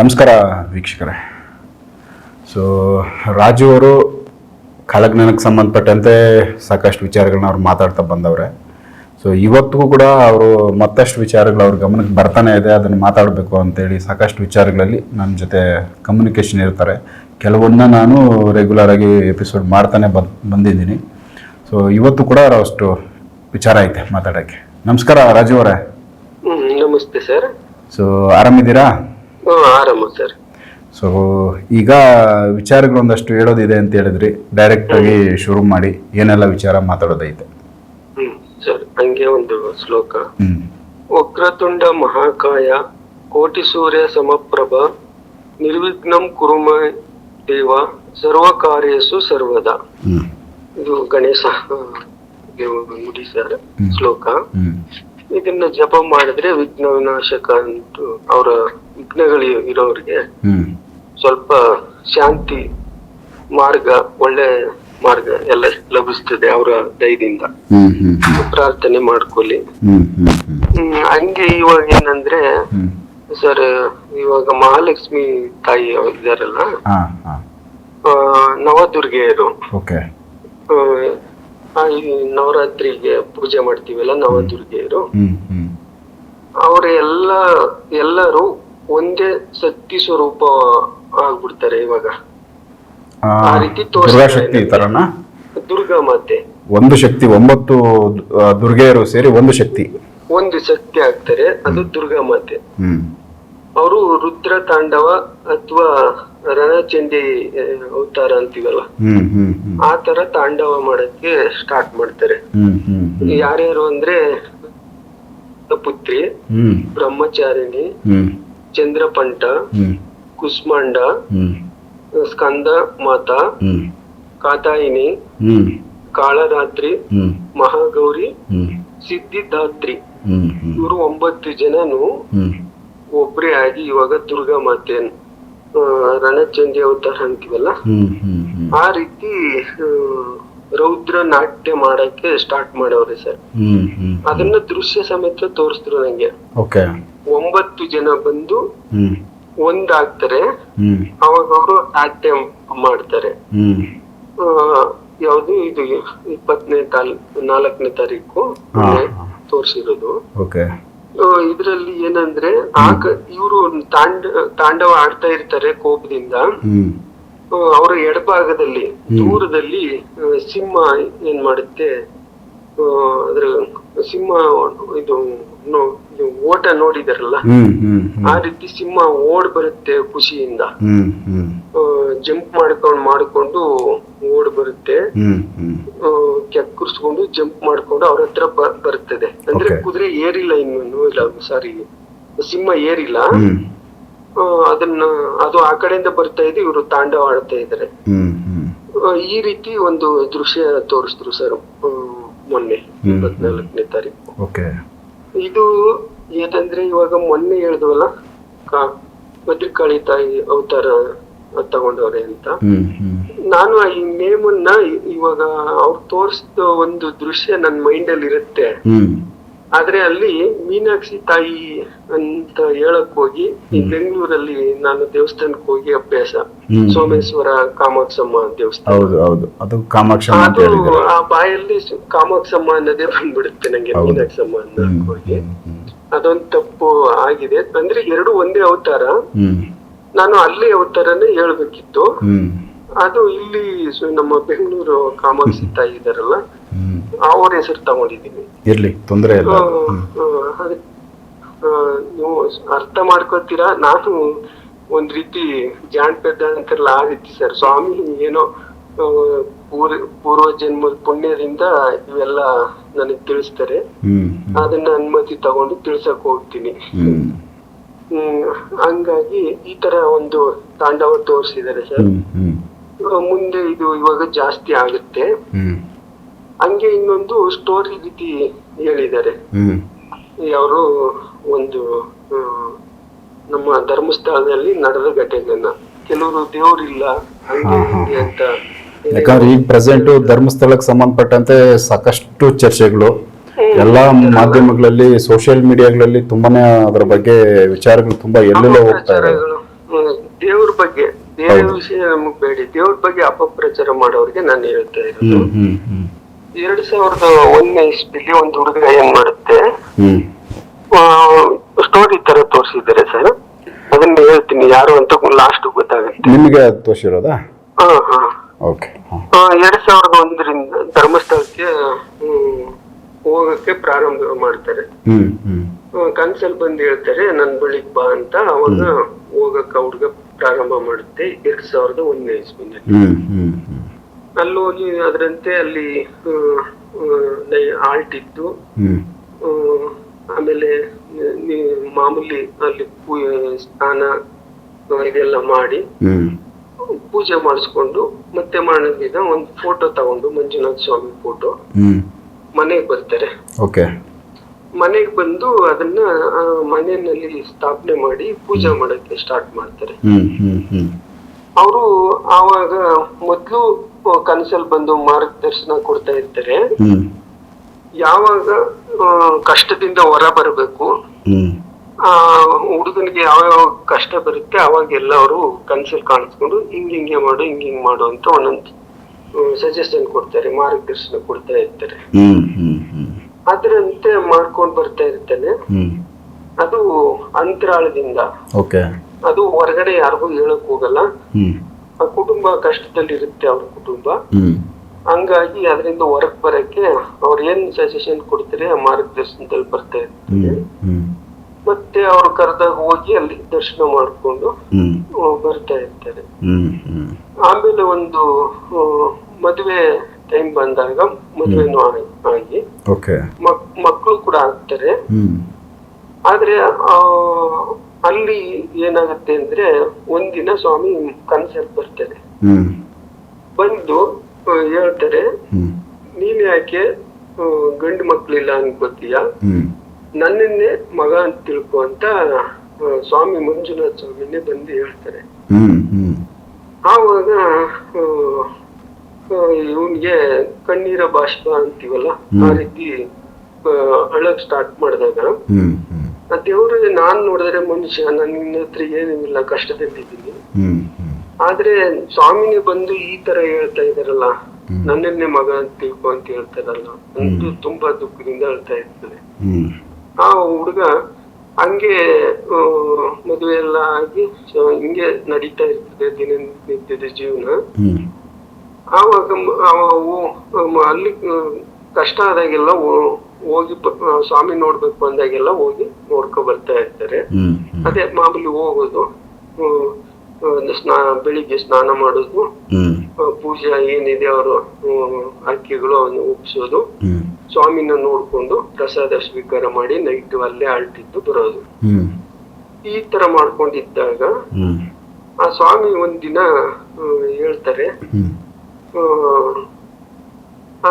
ನಮಸ್ಕಾರ ವೀಕ್ಷಕರೇ. ಸೊ ರಾಜು ಅವರು ಕಾಲಜ್ಞಾನಕ್ಕೆ ಸಂಬಂಧಪಟ್ಟಂತೆ ಸಾಕಷ್ಟು ವಿಚಾರಗಳನ್ನ ಅವ್ರು ಮಾತಾಡ್ತಾ ಬಂದವ್ರೆ. ಸೊ ಇವತ್ತಿಗೂ ಕೂಡ ಅವರು ಮತ್ತಷ್ಟು ವಿಚಾರಗಳು ಅವ್ರ ಗಮನಕ್ಕೆ ಬರ್ತಾನೆ ಇದೆ ಅದನ್ನು ಮಾತಾಡಬೇಕು ಅಂತೇಳಿ ಸಾಕಷ್ಟು ವಿಚಾರಗಳಲ್ಲಿ ನನ್ನ ಜೊತೆ ಕಮ್ಯುನಿಕೇಷನ್ ಇರ್ತಾರೆ. ಕೆಲವೊಂದನ್ನ ನಾನು ರೆಗ್ಯುಲರ್ ಆಗಿ ಎಪಿಸೋಡ್ ಮಾಡ್ತಾನೆ ಬಂದ್ ಬಂದಿದ್ದೀನಿ. ಸೊ ಇವತ್ತು ಕೂಡ ಅಷ್ಟು ವಿಚಾರ ಐತೆ ಮಾತಾಡೋಕ್ಕೆ. ನಮಸ್ಕಾರ ರಾಜು ಅವರೇ. ನಮಸ್ತೆ ಸರ್. ಸೊ ಆರಾಮಿದ್ದೀರಾ? ಹ್ಮ್ ಆರಾಮ ಸರ್. ಸೊ ಈಗ ವಿಚಾರಗಳೊಂದಷ್ಟು ಹೇಳೋದಿದೆ ಅಂತ ಹೇಳಿದ್ರಿ. ಡೈರೆಕ್ಟ್ ಆಗಿ ಶುರು ಮಾಡಿ ಏನೆಲ್ಲ ವಿಚಾರ ಮಾತಾಡೋದೈತೆ? ಹ್ಮ್ ಸರ್ ಹಂಗೆ ಒಂದು ಶ್ಲೋಕ. ಹ್ಮ್. ವಕ್ರತುಂಡ ಮಹಾಕಾಯ ಕೋಟಿ ಸೂರ್ಯ ಸಮಪ್ರಭ ನಿರ್ವಿಘ್ನಂ ಕುರುಮ ದೇವ ಸರ್ವ ಕಾರ್ಯಸು ಸರ್ವದ. ಹ್ಮ್. ಇದು ಗಣೇಶ ಆ, ನುಡಿ ಸರ್ ಶ್ಲೋಕ. ಹ್ಮ್. ಇದನ್ನ ಜಪ ಮಾಡಿದ್ರೆ ವಿಘ್ನ ವಿನಾಶಕ ಅಂತ ಅವರ ವಿಘ್ನಗಳು ಇರೋರಿಗೆ ಸ್ವಲ್ಪ ಶಾಂತಿ ಮಾರ್ಗ ಒಳ್ಳೆ ಮಾರ್ಗ ಎಲ್ಲ ಲಭಿಸ್ತದೆ ಅವರ ದಯದಿಂದ. ಪ್ರಾರ್ಥನೆ ಮಾಡ್ಕೊಳ್ಳಿ. ಹಂಗೆ ಇವಾಗ ಏನಂದ್ರೆ ಸರ್ ಇವಾಗ ಮಹಾಲಕ್ಷ್ಮಿ ತಾಯಿ ಇದಾರಲ್ಲ ನವದುರ್ಗೆಯರು. ನವರಾತ್ರಿಗೆ ಪೂಜೆ ಮಾಡ್ತೀವಲ್ಲ ನವದುರ್ಗೆಯರು? ಅವರ ಎಲ್ಲ ಎಲ್ಲರೂ ಒಂದೇ ಶಕ್ತಿ ಸ್ವರೂಪ ಆಗ್ಬಿಡ್ತಾರೆ ಇವಾಗ. ಆ, ರೀತಿ ದುರ್ಗಾಶಕ್ತಿ ದುರ್ಗಾ ಮಾತೆ. ಒಂದು ಶಕ್ತಿ ಒಂಬತ್ತು ದುರ್ಗೆಯರು ಸೇರಿ ಒಂದು ಶಕ್ತಿ. ಒಂದು ಶಕ್ತಿ ಆಗ್ತಾರೆ ಅದು ದುರ್ಗಾ ಮಾತೆ. ಅವರು ರುದ್ರ ತಾಂಡವ ಅಥವಾ ರಣಚಂಡಿ ಅವತಾರ ಅಂತೀವಲ್ಲ? ಆ ತರ ತಾಂಡವ ಮಾಡಕ್ಕೆ ಸ್ಟಾರ್ಟ್ ಮಾಡ್ತಾರೆ. ಯಾರ್ಯಾರು ಅಂದ್ರೆ ಪುತ್ರಿ ಹ್ಮ್. ಬ್ರಹ್ಮಚಾರಿಣಿ ಹ್ಮ್. ಚಂದ್ರಪಂಟ ಕುಸ್ಮಾಂಡ ಸ್ಕಂದ ಮಾತಾ ಕಾತಾಯಿನಿ ಕಾಳರಾತ್ರಿ ಮಹಾಗೌರಿ ಸಿದ್ಧಿದಾತ್ರಿ. ಇವರು ಒಂಬತ್ತು ಜನನು ಒಬ್ಬರೇ ಒಬ್ರೇ ಆಗಿ ಇವಾಗ ದುರ್ಗಾ ಮಾತೆ ರಣಚಂದಿ ಅವತಾರ ಅಂತೀವಲ್ಲ? ಆ ರೀತಿ ರೌದ್ರ ನಾಟ್ಯ ಮಾಡಕ್ಕೆ ಸ್ಟಾರ್ಟ್ ಮಾಡವ್ರೆ ಸರ್. ಅದನ್ನ ದೃಶ್ಯ ಸಮೇತ ತೋರಿಸಿದ್ರು ನಂಗೆ ಒಂಬತ್ತು ಜನ ಬಂದು ಒಂದಾಗ್ತಾರೆ. ಅವಾಗ ಅವರು ಆಟ ಮಾಡ್ತಾರೆ. ಯಾವ್ದು ಇದು ಇಪ್ಪತ್ತನೇ ತಾಲ್ ನಾಲ್ಕನೇ ತಾರೀಕು ತೋರಿಸಿರೋದು. ಇದ್ರಲ್ಲಿ ಏನಂದ್ರೆ ಆಗ ಇವರು ತಾಂಡ ತಾಂಡವ ಆಡ್ತಾ ಇರ್ತಾರೆ ಕೋಪದಿಂದ. ಅವರ ಎಡಭಾಗದಲ್ಲಿ ದೂರದಲ್ಲಿ ಸಿಂಹ ಏನ್ ಮಾಡುತ್ತೆ? ಆ, ಅದ್ರ ಸಿಂಹ ಇದು ಓಟ ನೋಡಿದಾರಲ್ಲ? ಆ ರೀತಿ ಸಿಂಹ ಓಡ್ ಬರುತ್ತೆ ಖುಷಿಯಿಂದ. ಜಂಪ್ ಮಾಡ್ಕೊಂಡು ಮಾಡ್ಕೊಂಡು ಓಡ್ ಬರುತ್ತೆ. ಕೆಕ್ಕರ್ಸ್ಕೊಂಡು ಜಂಪ್ ಮಾಡ್ಕೊಂಡು ಅವ್ರ ಹತ್ರ ಬರ್ತದೆ. ಅಂದ್ರೆ. ಕುದುರೆ ಏರಿಲ್ಲ ಇನ್ನು ಇಲ್ಲ ಸಾರಿ. ಸಿಂಹ ಏರಿಲ್ಲ. ಅದನ್ನ ಅದು ಆ ಕಡೆಯಿಂದ ಬರ್ತಾ ಇದೆ ಇವರು ತಾಂಡವ ಆಡ್ತಾ ಇದಾರೆ. ಈ ರೀತಿ ಒಂದು ದೃಶ್ಯ ತೋರಿಸಿದ್ರು ಸರ್ ಮೊನ್ನೆ. ಇಪ್ಪತ್ನಾಲ್ಕನೇ ತಾರೀಕು. ಇದು ಏನಂದ್ರೆ ಇವಾಗ ಮೊನ್ನೆ ಹೇಳಿದ್ವಲ್ಲ? ಕಾ ಭದ್ರಕಾಳಿ ತಾಯಿ ಅವತಾರ ತಗೊಂಡವ್ರೆ ಅಂತ. ನಾನು ಈ ನೇಮನ್ನ ಇವಾಗ ಅವ್ರು ತೋರಿಸಿದ ಒಂದು ದೃಶ್ಯ ನನ್ನ ಮೈಂಡ್ ಅಲ್ಲಿ ಇರುತ್ತೆ. ಆದ್ರೆ ಅಲ್ಲಿ ಮೀನಾಕ್ಷಿ ತಾಯಿ ಅಂತ ಹೇಳಕ್ ಹೋಗಿ ಈ ಬೆಂಗಳೂರಲ್ಲಿ ನಾನು ದೇವಸ್ಥಾನಕ್ಕೆ ಹೋಗಿ ಅಭ್ಯಾಸ. ಸೋಮೇಶ್ವರ ಕಾಮಾಕ್ಷಮ್ಮ ದೇವಸ್ಥಾನ. ಹೌದು ಹೌದು. ಅದು ಕಾಮಾಕ್ಷಮ್ಮ ಅಂತ ಅದು ಹೇಳಿದ್ದಾರೆ. ಆ ಬಾಯಲ್ಲಿ ಸು- ಕಾಮಾಕ್ಷಮ್ಮ ಅನ್ನೋದೇ ಬಂದ್ಬಿಡುತ್ತೆ ನಂಗೆ ಹೌದು. ಮೀನಾಕ್ಷಮ್ಮ ಅನ್ನೋಕ್ ಹೋಗಿ. ಅದೊಂದ್ ತಪ್ಪು ಆಗಿದೆ. ಅಂದ್ರೆ ಎರಡು ಒಂದೇ ಅವತಾರ. ಹ್ಮ್. ನಾನು ಅಲ್ಲಿ ಅವತಾರನೇ ಹೇಳ್ಬೇಕಿತ್ತು. ಹ್ಮ್. ಅದು ಇಲ್ಲಿ ಸು- ನಮ್ಮ ಬೆಂಗಳೂರು ಕಾಮಾಕ್ಷಿ ತಾಯಿ ಇದಾರಲ್ಲ ಅವ್ರ ಹೆಸರು ತಗೊಂಡಿದ್ದೀನಿ. ಇರ್ಲಿ ತೊಂದರೆ ಇಲ್ಲ. ಅದೇ, ನೀವು ಅರ್ಥ ಮಾಡ್ಕೊತೀರಾ ನಾನು ಒಂದ್ ರೀತಿ ಜಾಣಪದ ಅಂತಾರಲ್ಲ ಆ ರೀತಿ ಸರ್. ಸ್ವಾಮಿ ಏನೋ ಪೂರ್ವ ಪೂರ್ವ ಜನ್ಮದ ಪುಣ್ಯದಿಂದ ಇವೆಲ್ಲ ನನಗ್ ತಿಳಿಸ್ತಾರೆ. ಅದನ್ನ ಅನುಮತಿ ತಗೊಂಡು ತಿಳ್ಸಕ್ ಹೋಗ್ತೀನಿ. ಹ್ಮ್. ಹಂಗಾಗಿ ಈ ತರ ಒಂದು ತಾಂಡವ ತೋರಿಸಿದ್ದಾರೆ ಸರ್. ಮುಂದೆ ಇದು ಇವಾಗ ಜಾಸ್ತಿ ಆಗುತ್ತೆ. ಹಂಗೆ ಇನ್ನೊಂದು ಸ್ಟೋರಿ ರೀತಿ ಹೇಳಿದ್ದಾರೆ. ಅವರು ಒಂದು ನಮ್ಮ ಧರ್ಮಸ್ಥಳದಲ್ಲಿ ನಡೆದ ಘಟನೆಯನ್ನ. ಕೆಲವರು ದೇವರಿಲ್ಲ ಹಂಗೆ ಹಿಂಗೆ ಅಂತ ಯಾಕಂದ್ರೆ ಈಗ ಪ್ರೆಸೆಂಟ್ ಧರ್ಮಸ್ಥಳಕ್ಕೆ ಸಂಬಂಧಪಟ್ಟಂತೆ ಸಾಕಷ್ಟು ಚರ್ಚೆಗಳು. ಎಲ್ಲಾ ಮಾಧ್ಯಮಗಳಲ್ಲಿ ಸೋಷಿಯಲ್ ಮೀಡಿಯಾಗಳಲ್ಲಿ ತುಂಬಾನೇ ಅದರ ಬಗ್ಗೆ ವಿಚಾರಗಳು ತುಂಬಾ ಎಲ್ಲೆಲ್ಲೋ ಹೋಗ್ತಾ ಇದೆ. ದೇವ್ರ ಬಗ್ಗೆ ಬೇರೆ ವಿಷಯ ನಮಗ್ ಬೇಡಿ. ದೇವ್ರ ಬಗ್ಗೆ ಅಪಪ್ರಚಾರ ಮಾಡೋರಿಗೆ ನಾನು ಹೇಳ್ತಾ ಇರೋದು. ಎರಡ್ ಸಾವಿರದ ಒಂದನೇ ಇಸ್ಪಿಲಿ ಒಂದು ಹುಡುಗ ಏನ್ ಮಾಡುತ್ತೆ? ಸ್ಟೋರಿ ತರ ತೋರಿಸಿದ್ದಾರೆ ಸರ್. ಅದನ್ನ ಹೇಳ್ತೀನಿ ಯಾರು ಅಂತ ಲಾಸ್ಟ್ ಗೊತ್ತಾಗುತ್ತೆ. ನಿಮಗೆ ತೋರಿಸಿರೋದಾ? ಎರಡ್ ಸಾವಿರದ ಒಂದರಿಂದ ಧರ್ಮಸ್ಥಳಕ್ಕೆ ಹೋಗಕ್ಕೆ ಪ್ರಾರಂಭ ಮಾಡ್ತಾರೆ. ಕನ್ಸಲ್ ಬಂದು ಹೇಳ್ತಾರೆ ನನ್ ಬಳಿಗ್ ಬಾ ಅಂತ. ಅವಾಗ ಹೋಗಕ್ಕ ಹುಡುಗ ಪ್ರಾರಂಭ ಮಾಡುತ್ತೆ ಎರಡ್ ಸಾವಿರದ ಒಂದನೇ ಇಸ್ವಿನಲ್ಲಿ. ಅಲ್ಲಿ ಹೋಗಿ ಅದರಂತೆ ಅಲ್ಲಿ ಆಲ್ಟ್ ಇತ್ತು. ಆಮೇಲೆ ಮಾಮೂಲಿ ಅಲ್ಲಿ ಸ್ನಾನ ಇದೆಲ್ಲ ಮಾಡಿ ಹ್ಮ್. ಪೂಜೆ ಮಾಡಿಸ್ಕೊಂಡು ಮತ್ತೆ ಮಾಡಿದ ಒಂದು ಫೋಟೋ ತಗೊಂಡು ಮಂಜುನಾಥ ಸ್ವಾಮಿ ಫೋಟೋ ಹ್ಮ್. ಮನೆಗೆ ಬರ್ತಾರೆ. ಓಕೆ. ಮನೆಗೆ ಬಂದು ಅದನ್ನ ಮನೆಯಲ್ಲಿ ಸ್ಥಾಪನೆ ಮಾಡಿ ಪೂಜೆ ಮಾಡಕ್ಕೆ ಸ್ಟಾರ್ಟ್ ಮಾಡ್ತಾರೆ. ಅವರು ಆವಾಗ ಮೊದ್ಲು ಕನಸಲ್ಲಿ ಬಂದು ಮಾರ್ಗದರ್ಶನ ಕೊಡ್ತಾ ಇರ್ತಾರೆ. ಯಾವಾಗ ಕಷ್ಟದಿಂದ ಹೊರ ಬರಬೇಕು ಆ ಹುಡುಗನಿಗೆ ಯಾವ ಯಾವ ಕಷ್ಟ ಬರುತ್ತೆ ಅವಾಗೆಲ್ಲ ಅವರು ಕನ್ಸಲ್ ಕಾಣಿಸ್ಕೊಂಡು ಹಿಂಗ್ ಹಿಂಗೆ ಮಾಡು ಹಿಂಗ್ ಹಿಂಗ್ ಮಾಡು ಅಂತ ಒಂದೊಂದು ಸಜೆಷನ್ ಕೊಡ್ತಾರೆ ಮಾರ್ಗದರ್ಶನ ಕೊಡ್ತಾ ಇರ್ತಾರೆ. ಅದರಂತೆ ಮಾಡ್ಕೊಂಡ್ ಬರ್ತಾ ಇರ್ತೇನೆ. ಅದು ಅಂತರಾಳದಿಂದ. ಅದು ಹೊರಗಡೆ ಯಾರಿಗೂ ಹೇಳಕ್ ಹೋಗಲ್ಲ ಆ ಕಷ್ಟದಲ್ಲಿ ಇರುತ್ತೆ ಅವ್ರ ಕುಟುಂಬ. ಹಂಗಾಗಿ ಅದರಿಂದ ಹೊರಗ್ ಬರಕ್ಕೆ ಅವ್ರ ಏನ್ ಸಜೆಷನ್ ಕೊಡ್ತಾರೆ ಆ ಮಾರ್ಗದರ್ಶನದಲ್ಲಿ ಬರ್ತಾ ಇರ್ತಾರೆ ಮತ್ತೆ ಅವ್ರು ಕರೆದಾಗ ಹೋಗಿ ಅಲ್ಲಿ ದರ್ಶನ ಮಾಡ್ಕೊಂಡು ಬರ್ತಾ ಇರ್ತಾರೆ. ಆಮೇಲೆ ಒಂದು ಮದುವೆ ಟೈಮ್ ಬಂದಾಗ ಮದುವೆನೂ ಆಗಿ- ಮಕ್ಕಳು ಕೂಡ ಆಗ್ತಾರೆ. ಆದ್ರೆ ಆ ಅಲ್ಲಿ ಏನಾಗುತ್ತೆ ಅಂದ್ರೆ ಒಂದಿನ ಸ್ವಾಮಿ ಕನ್ಸಲ್ಲಿ ಬರ್ತಾರೆ. ಬಂದು ಹೇಳ್ತಾರೆ ನೀನ್ ಯಾಕೆ ಗಂಡು ಮಕ್ಳಿಲ್ಲ ಅನ್ಕೋತೀಯ? ನನ್ನನ್ನೇ ಮಗ ಅಂತ ತಿಳ್ಕೊ ಅಂತ ಸ್ವಾಮಿ ಮಂಜುನಾಥ ಸ್ವಾಮಿನೇ ಬಂದು ಹೇಳ್ತಾರೆ. ಆವಾಗ ಇವನ್ಗೆ ಕಣ್ಣೀರ ಭಾಷ್ಪ ಅಂತೀವಲ್ಲ ಆ ರೀತಿ ಅಳಕ್ ಸ್ಟಾರ್ಟ್ ಮಾಡಿದಾಗ ಹ್ಮ್ ಹ್ಮ್. ಆ ದೇವ್ರು ನಾನ್ ನೋಡಿದ್ರೆ ಮನುಷ್ಯ ನನ್ನ ಹತ್ರ ಏನಿಲ್ಲ ಕಷ್ಟದಲ್ಲಿದ್ದೀನಿ. ಆದ್ರೆ ಸ್ವಾಮಿನೇ ಬಂದು ಈ ತರ ಹೇಳ್ತಾ ಇದಾರಲ್ಲ ನನ್ನನ್ನೇ ಮಗ ಅಂತ ತಿಳ್ಕೊ ಅಂತ ಹೇಳ್ತಾರಲ್ಲ ಅಂತೂ ತುಂಬಾ ದುಃಖದಿಂದ ಹೇಳ್ತಾ ಇರ್ತದೆ ಆ ಹುಡುಗ ಹಂಗೆ ಮದುವೆ ಎಲ್ಲ ಆಗಿ ಹಿಂಗೆ ನಡೀತಾ ಇರ್ತದೆ ದಿನನಿತ್ಯದ ಜೀವನ. ಆವಾಗ ಅಲ್ಲಿ ಕಷ್ಟ ಆದಾಗೆಲ್ಲ ಹೋಗಿ ಸ್ವಾಮಿ ನೋಡ್ಬೇಕು ಅಂದಾಗೆಲ್ಲ ಹೋಗಿ ನೋಡ್ಕೊ ಬರ್ತಾ ಇರ್ತಾರೆ. ಅದೇ ಮಾಮೂಲಿ ಹೋಗೋದು ಹ್ಮ್, ಒಂದು ಸ್ನಾ ಬೆಳಿಗ್ಗೆ ಸ್ನಾನ ಮಾಡೋದು ಪೂಜೆ ಏನಿದೆ ಅವರು ಅಕ್ಕಿಗಳು ಅವನ್ನ ಒಪ್ಸೋದು ಹ್ಮ್. ಸ್ವಾಮಿನ ನೋಡ್ಕೊಂಡು ಪ್ರಸಾದ ಸ್ವೀಕಾರ ಮಾಡಿ ನೈಟ್ ಅಲ್ಲೇ ಅಳ್ತಿದ್ದು ಬರೋದು. ಈ ತರ ಮಾಡ್ಕೊಂಡಿದ್ದಾಗ ಆ ಸ್ವಾಮಿ ಒಂದಿನ ಹೇಳ್ತಾರೆ ಹ್ಮ್. ಆ, ಆ,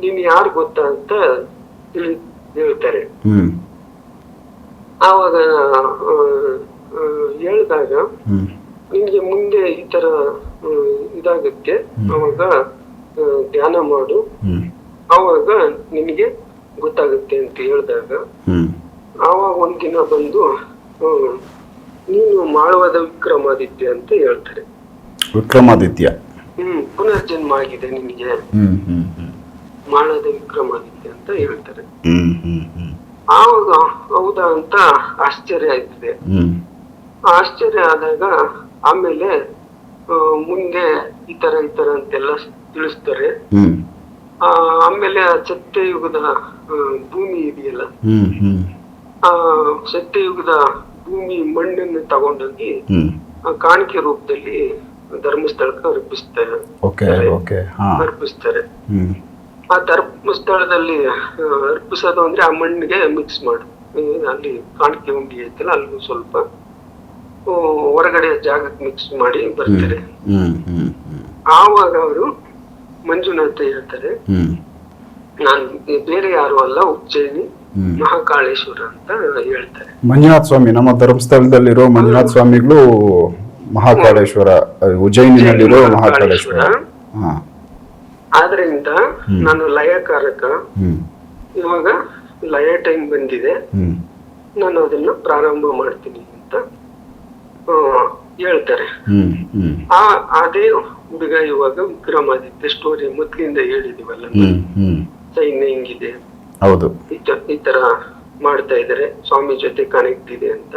ನೀನ್ ಯಾರು ಗೊತ್ತ ಅಂತ ತಿಳಿ ಹೇಳ್ತಾರೆ. ಹ್ಮ್. ಆವಾಗ ಹೇಳ್ದಾಗ ನಿಮ್ಗೆ ಮುಂದೆ ಈ ತರ ಇದಾಗುತ್ತೆ ಅವಾಗ ಧ್ಯಾನ ಮಾಡು. ಅವಾಗ ನಿಮಗೆ ನಿನಗೆ ಗೊತ್ತಾಗುತ್ತೆ ಅಂತ ಹೇಳಿದಾಗ ಆವಾಗ ಒಂದಿನ ಬಂದು ನೀನು ಮಾಳವಾದ ವಿಕ್ರಮಾದಿತ್ಯ ಅಂತ ಹೇಳ್ತಾರೆ. ವಿಕ್ರಮಾದಿತ್ಯ. ಹ್ಮ್ ಪುನರ್ಜನ್ಮ ಆಗಿದೆ ನಿನಗೆ ಮಾಳದ ವಿಕ್ರಮಾದಿತ್ಯ ಅಂತ ಹೇಳ್ತಾರೆ. ಆವಾಗ ಹೌದಾ ಅಂತ ಆಶ್ಚರ್ಯ ಆಯ್ತದೆ. ಆಶ್ಚರ್ಯ ಆದಾಗ ಆಮೇಲೆ ಆ, ಮುಂದೆ ಈ ತರ ಈ ತರ ಅಂತೆಲ್ಲ ತಿಳಿಸ್ತಾರೆ. ಆಮೇಲೆ ಆ ಸತ್ಯಯುಗದ ಭೂಮಿ ಇದೆಯಲ್ಲ? ಆ ಸತ್ಯಯುಗದ ಭೂಮಿ ಮಣ್ಣನ್ನು ತಗೊಂಡೋಗಿ ಆ ಕಾಣಿಕೆ ರೂಪದಲ್ಲಿ ಧರ್ಮಸ್ಥಳಕ್ಕೆ ಅರ್ಪಿಸ್ತಾರೆ. ಅರ್ಪಿಸ್ತಾರೆ. ಆ ಧರ್ಮಸ್ಥಳದಲ್ಲಿ ಅರ್ಪಿಸೋದು ಅಂದ್ರೆ ಆ ಮಣ್ಣಿಗೆ ಮಿಕ್ಸ್ ಮಾಡಿ. ಅಲ್ಲಿ ಕಾಣಿಕೆ ಉಂಡಿ ಐತಲ್ಲ ಅಲ್ಲಿ ಸ್ವಲ್ಪ. ಹೊರಗಡೆ ಜಾಗಕ್ಕೆ ಮಿಕ್ಸ್ ಮಾಡಿ ಬರ್ತಾರೆ. ಹ್ಮ್ ಹ್ಮ್ ಹ್ಮ್ ಆವಾಗ ಅವರು ಮಂಜುನಾಥ ಹೇಳ್ತಾರೆ ಹ್ಮ್. ನಾನು ಬೇರೆ ಯಾರು ಅಲ್ಲ ಉಜ್ಜಯಿನಿ ಮಹಾಕಾಳೇಶ್ವರ ಅಂತ ಹೇಳ್ತಾರೆ. ಮಂಜುನಾಥ ಸ್ವಾಮಿ ನಮ್ಮ ಧರ್ಮಸ್ಥಳದಲ್ಲಿರೋ ಮಂಜುನಾಥ ಸ್ವಾಮಿಗಳು ಮಹಾಕಾಳೇಶ್ವರ ಉಜ್ಜಯಿನಿಯಲ್ಲಿರೋ ಉಜ್ಜಯಿನಿನಲ್ಲಿರೋ ಮಹಾಕಾಳೇಶ್ವರ. ಆದ್ರಿಂದ ನಾನು ಲಯಕಾರಕ ಕಾರಕ. ಇವಾಗ ಲಯ ಟೈಮ್ ಬಂದಿದೆ. ನಾನು ಅದನ್ನ ಪ್ರಾರಂಭ ಮಾಡ್ತೀನಿ ಅಂತ ಹೇಳ್ತಾರೆ. ಆ ಅದೇ ಹುಡುಗ ಇವಾಗ ವಿಕ್ರಮಾದಿತ್ಯ ಸ್ಟೋರಿ ಮೊದ್ಲಿಂದ ಹೇಳಿದೀವಲ್ಲ. ಸೈನ್ಯ ಹಿಂಗಿದೆ? ಹೌದು. ಈ ತರ ಮಾಡ್ತಾ ಇದಾರೆ. ಸ್ವಾಮಿ ಜೊತೆ ಕನೆಕ್ಟ್ ಇದೆ ಅಂತ.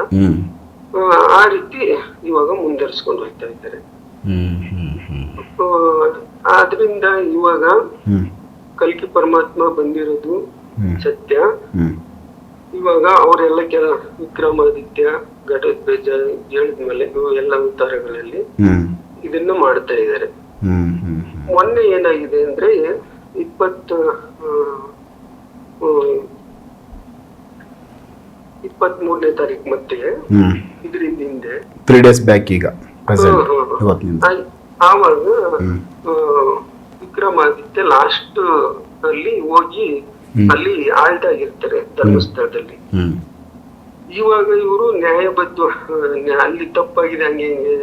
ಆ, ರೀತಿ ಇವಾಗ ಮುಂದರ್ಸ್ಕೊಂಡು ಹೋಗ್ತಾ ಇದ್ದಾರೆ. ಆದ್ರಿಂದ ಇವಾಗ ಕಲ್ಕಿ ಪರಮಾತ್ಮ ಬಂದಿರೋದು ಸತ್ಯ. ಇವಾಗ ಅವರೆಲ್ಲ ಕೆಲ ವಿಕ್ರಮಾದಿತ್ಯ ಘಟೋತ್ಕಚ ಹೇಳಿದ್ಮೇಲೆ ಇವು ಎಲ್ಲ ಅವತಾರಗಳಲ್ಲಿ ಇದನ್ನು ಮಾಡ್ತಾ ಇದ್ದಾರೆ. ಮೊನ್ನೆ ಏನಾಗಿದೆ ಅಂದ್ರೆ ಇಪ್ಪತ್ತು ಇಪ್ಪತ್ ಮೂರನೇ ತಾರೀಕು ಮತ್ತೆ ಇದ್ರಿಂದ ಹಿಂದೆ. ತ್ರೀ ಡೇಸ್ ಬ್ಯಾಕ್ ಈಗ ಆವಾಗ ವಿಕ್ರಮಾದಿತ್ಯ ಲಾಸ್ಟ್ ಅಲ್ಲಿ ಹೋಗಿ. ಅಲ್ಲಿ ಆಲ್ಟ್ ಆಗಿರ್ತಾರೆ ಧರ್ಮಸ್ಥಳದಲ್ಲಿ. ಇವಾಗ ಇವರು ನ್ಯಾಯಬದ್ಧ ಅಲ್ಲಿ ತಪ್ಪಾಗಿದೆ ಹಂಗೆ ಹಿಂಗೆ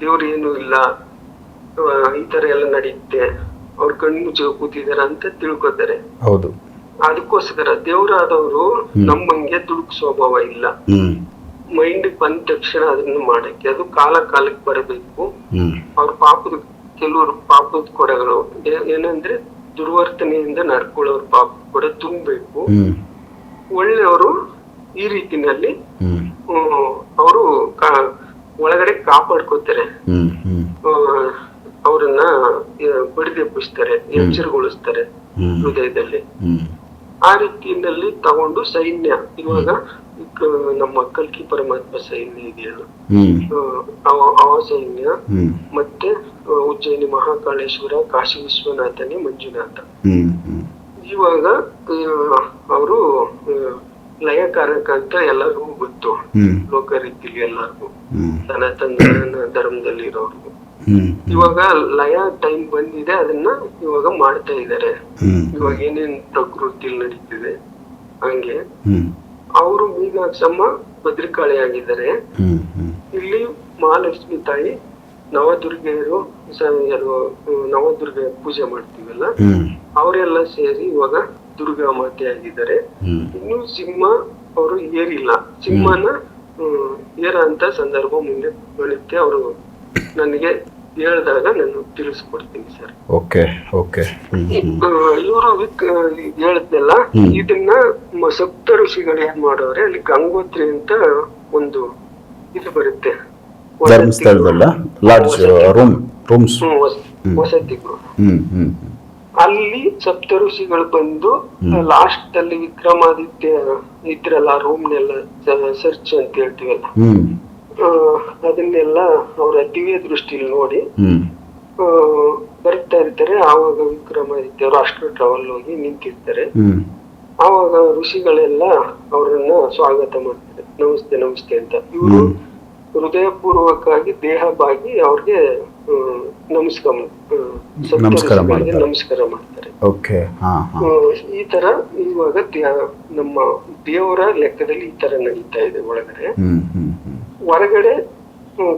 ದೇವ್ರು ಏನು ಇಲ್ಲ ಈ ತರ ಎಲ್ಲ ನಡೆಯುತ್ತೆ ಅವ್ರ ಕಣ್ಣು ಮುಚ್ಚ ಕೂತಿದಾರೆ ಅಂತ ತಿಳ್ಕೊತಾರೆ. ಹೌದು. ಅದಕ್ಕೋಸ್ಕರ ದೇವರಾದವರು. ನಮ್ಮಂಗೆ ದುಡುಕ್ ಸ್ವಭಾವ ಇಲ್ಲ. ಮೈಂಡ್ ಬಂದ ತಕ್ಷಣ ಅದನ್ನ ಮಾಡಕ್ಕೆ ಅದು ಕಾಲ ಕಾಲಕ್ಕೆ ಬರಬೇಕು. ಅವ್ರ ಪಾಪದ ಕೆಲವರು ಪಾಪದ ಕೊಡಗಳು ಏನಂದ್ರೆ ದುರ್ವರ್ತನೆಯಿಂದ ನಡ್ಕೊಳ್ಳೋರ್ ಪಾಪ ಕೂಡ ತುಂಬಬೇಕು. ಒಳ್ಳೆಯವರು ಈ ರೀತಿನಲ್ಲಿ ಅವರು ಒಳಗಡೆ ಕಾಪಾಡ್ಕೋತಾರೆ ಅವರನ್ನ ಬಡಿದೆಬ್ಬಿಸ್ತಾರೆ ಎಚ್ಚರಗೊಳಿಸ್ತಾರೆ ಹೃದಯದಲ್ಲಿ. ಆ ರೀತಿಯಲ್ಲಿ ತಗೊಂಡು ಸೈನ್ಯ ಇವಾಗ ನಮ್ಮ ಕಲ್ಕಿ ಪರಮಾತ್ಮ ಸೈನ್ಯ ಇದೆಯಲ್ಲ. ಆ, ಸೈನ್ಯ ಮತ್ತೆ ಉಜ್ಜಯಿನಿ ಮಹಾಕಾಳೇಶ್ವರ ಕಾಶಿ ವಿಶ್ವನಾಥನೇ ಮಂಜುನಾಥ. ಇವಾಗ ಅವರು ಲಯಕಾರಕ ಅಂತ ಎಲ್ಲರಿಗೂ ಗೊತ್ತು. ಲೋಕ ರೀತಿಲಿ ಎಲ್ಲರಿಗೂ. ಸನಾತನ ಧರ್ಮದಲ್ಲಿ ಇರೋರ್ಗು ಇವಾಗ ಲಯ ಟೈಮ್ ಬಂದಿದೆ ಅದನ್ನ ಇವಾಗ ಮಾಡ್ತಾ ಇದ್ದಾರೆ ಇವಾಗ ಏನೇನ್ ಪ್ರಕೃತಿಲಿ ನಡೀತಿದೆ ಹಂಗೆ. ಅವರು ಮೀನಾಕ್ಷಮ್ಮ ಭದ್ರಕಾಳಿ ಆಗಿದ್ದಾರೆ ಇಲ್ಲಿ ಮಹಾಲಕ್ಷ್ಮಿ ತಾಯಿ ನವದುರ್ಗೆಯರು ಯಾರು, ನವದುರ್ಗೆ ಪೂಜೆ ಮಾಡ್ತೀವಲ್ಲ ಅವರೆಲ್ಲ ಸೇರಿ ಇವಾಗ ದುರ್ಗಾ ಮಾತೆ ಆಗಿದ್ದಾರೆ. ಇನ್ನು ಸಿಂಹ ಅವರು ಏರಿಲ್ಲ. ಸಿಂಹನ ಏರ ಅಂತ ಸಂದರ್ಭ ಮುಂದೆ ಬರುತ್ತೆ. ಅವರು ನನಗೆ ಹೇಳ್ದಾಗ ನಾನು ತಿಳಿಸ್ಕೊಡ್ತೀನಿ ಸರ್. Okay okay. ಇವರು ಹೇಳದ್ನೆಲ್ಲ. ಇದನ್ನ ಸಪ್ತ ಋಷಿಗಳು ಏನ್ ಮಾಡೋರೆ ಅಲ್ಲಿ ಗಂಗೋತ್ರಿ ಅಂತ ಒಂದು ಇದು ಬರುತ್ತೆ. ಧರ್ಮಸ್ಥಳದಲ್ಲ? ಲಾಡ್ಜ್ ರೂಮ್ ರೂಮ್ಸ್ ವಸತಿ ಹ್ಮ್ ಅಲ್ಲಿ ಸಪ್ತ ಋಷಿಗಳು ಬಂದು. ಲಾಸ್ಟ್ ಅಲ್ಲಿ ವಿಕ್ರಮಾದಿತ್ಯ ಇದ್ರಲ್ಲ ರೂಮ್ನೆಲ್ಲ ಸರ್ಚ್ ಅಂತ ಹೇಳ್ತೀವಲ್ಲ? ಅದನ್ನೆಲ್ಲ ಅವರ ದಿವ್ಯ ದೃಷ್ಟಿಲಿ ನೋಡಿ ಬರ್ತಾ ಇರ್ತಾರೆ. ಆವಾಗ ವಿಕ್ರಮಾದಿತ್ಯ ಅವರು ಅಷ್ಟು ಟ್ರಾವೆಲ್ ಹೋಗಿ ನಿಂತಿರ್ತಾರೆ. ಆವಾಗ ಋಷಿಗಳೆಲ್ಲ ಅವರನ್ನ ಸ್ವಾಗತ ಮಾಡ್ತಾರೆ. ನಮಸ್ತೆ ನಮಸ್ತೆ ಅಂತ. ಇವರು. ಹೃದಯಪೂರ್ವಕವಾಗಿ ದೇಹ ಬಾಗಿ ಅವ್ರಿಗೆ ನಮಸ್ಕಾರ ನಮಸ್ಕಾರ ಮಾಡ್ತಾರೆ. ನಮಸ್ಕಾರ ಮಾಡ್ತಾರೆ. ಓಕೆ ಹಾ ಹಾ. ಈ ತರ ಇವಾಗ ನಮ್ಮ ದೇವರ ಲೆಕ್ಕದಲ್ಲಿ ಈ ತರ ನಡೀತಾ ಇದೆ ಒಳಗಡೆ. ಹೊರಗಡೆ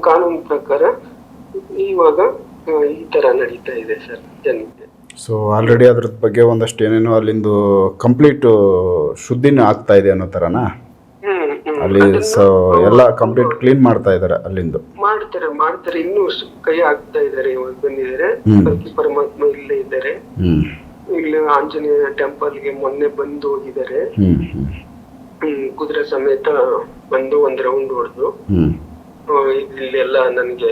ಕಾನೂನು ಪ್ರಕಾರ ಇವಾಗ ಈ ತರ ನಡೀತಾ ಇದೆ ಸರ್ ಜನಕ್ಕೆ. ಸೊ ಆಲ್ರೆಡಿ ಅದ್ರ ಬಗ್ಗೆ ಒಂದಷ್ಟು ಏನೇನೋ ಅಲ್ಲಿಂದು ಕಂಪ್ಲೀಟ್ ಶುದ್ಧಿನೂ ಆಗ್ತಾ ಇದೆ ಅನ್ನೋ ಥರನಾ. ಅಲ್ಲಿ ಸೊ ಎಲ್ಲ ಕಂಪ್ಲೀಟ್ ಕ್ಲೀನ್ ಮಾಡ್ತಾ ಇದ್ದಾರೆ ಅಲ್ಲಿಂದ. ಮಾಡ್ತಾರೆ ಮಾಡ್ತಾರೆ. ಇನ್ನೂ ಕೈ ಹಾಕ್ತಾ ಇದ್ದಾರೆ ಇವಾಗ ಬಂದಿದ್ದಾರೆ. ಪರಮಾತ್ಮ ಇಲ್ಲೇ ಇದ್ದಾರೆ. ಇಲ್ಲಿ ಆಂಜನೇಯ ಟೆಂಪಲ್ಗೆ ಮೊನ್ನೆ ಬಂದು ಹೋಗಿದ್ದಾರೆ. ಕುದುರೆ ಸಮೇತ ಬಂದು ಒಂದ್ ರೌಂಡ್ ಹೊಡೆದು ಇಲ್ಲಿ ಎಲ್ಲ ನನಗೆ